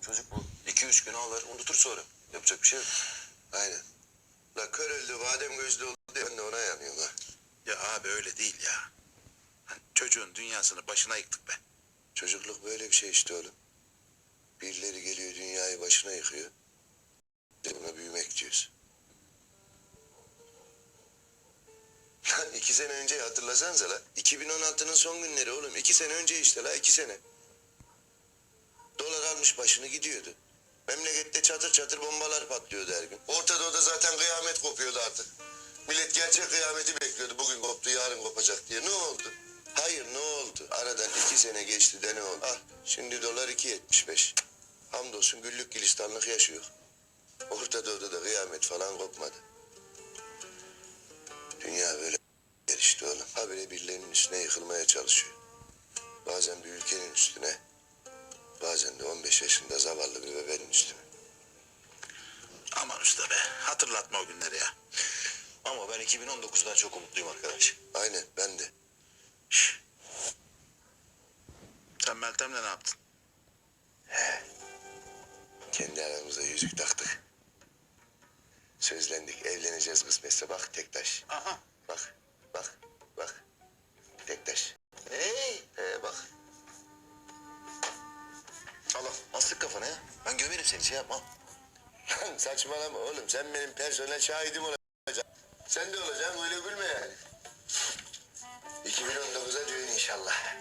çocuk bu. İki üç gün ağlar unutur sonra. Yapacak bir şey yok. Aynen. La kör öldü, badem gözlü oldu diye ben de ona yanıyorum ha. Ya abi öyle değil ya. Hani çocuğun dünyasını başına yıktık be. Çocukluk böyle bir şey işte oğlum. Birileri geliyor dünyayı başına yıkıyor. Biz buna büyümek diyoruz. Lan iki sene önce hatırlasanıza la. 2016'nın son günleri oğlum. İki sene önce işte la iki sene. Dolar almış başını gidiyordu. Memlekette çatır çatır bombalar patlıyordu her gün. Orta zaten kıyamet kopuyordu artık. Millet gerçek kıyameti bekliyordu. Bugün koptu yarın kopacak diye. Ne oldu? Hayır ne oldu? Aradan iki sene geçti de ne oldu? Ah şimdi dolar 2.75. Hamdolsun güllük gülistanlık yaşıyor. Orta Doğu'da da kıyamet falan kopmadı. Dünya böyle işte oğlum. Habire birilerinin üstüne yıkılmaya çalışıyor. Bazen bir ülkenin üstüne, bazen de 15 yaşında zavallı bir bebeğin üstüne. Aman usta be. Hatırlatma o günleri ya. Ama ben 2019'dan çok umutluyum arkadaş. Aynen ben de. Şş. Sen Meltem'le ne yaptın? Kendi aramızda yüzük taktık. Sözlendik, evleneceğiz kısmetse. Bak tek taş. Aha. Bak, astık kafana ya. Ben gömerim seni şey yapmam. Lan saçmalama oğlum. Sen benim personel şahidim olacaksın. Sen de olacaksın öyle gülme yani. 2019'a düğün inşallah.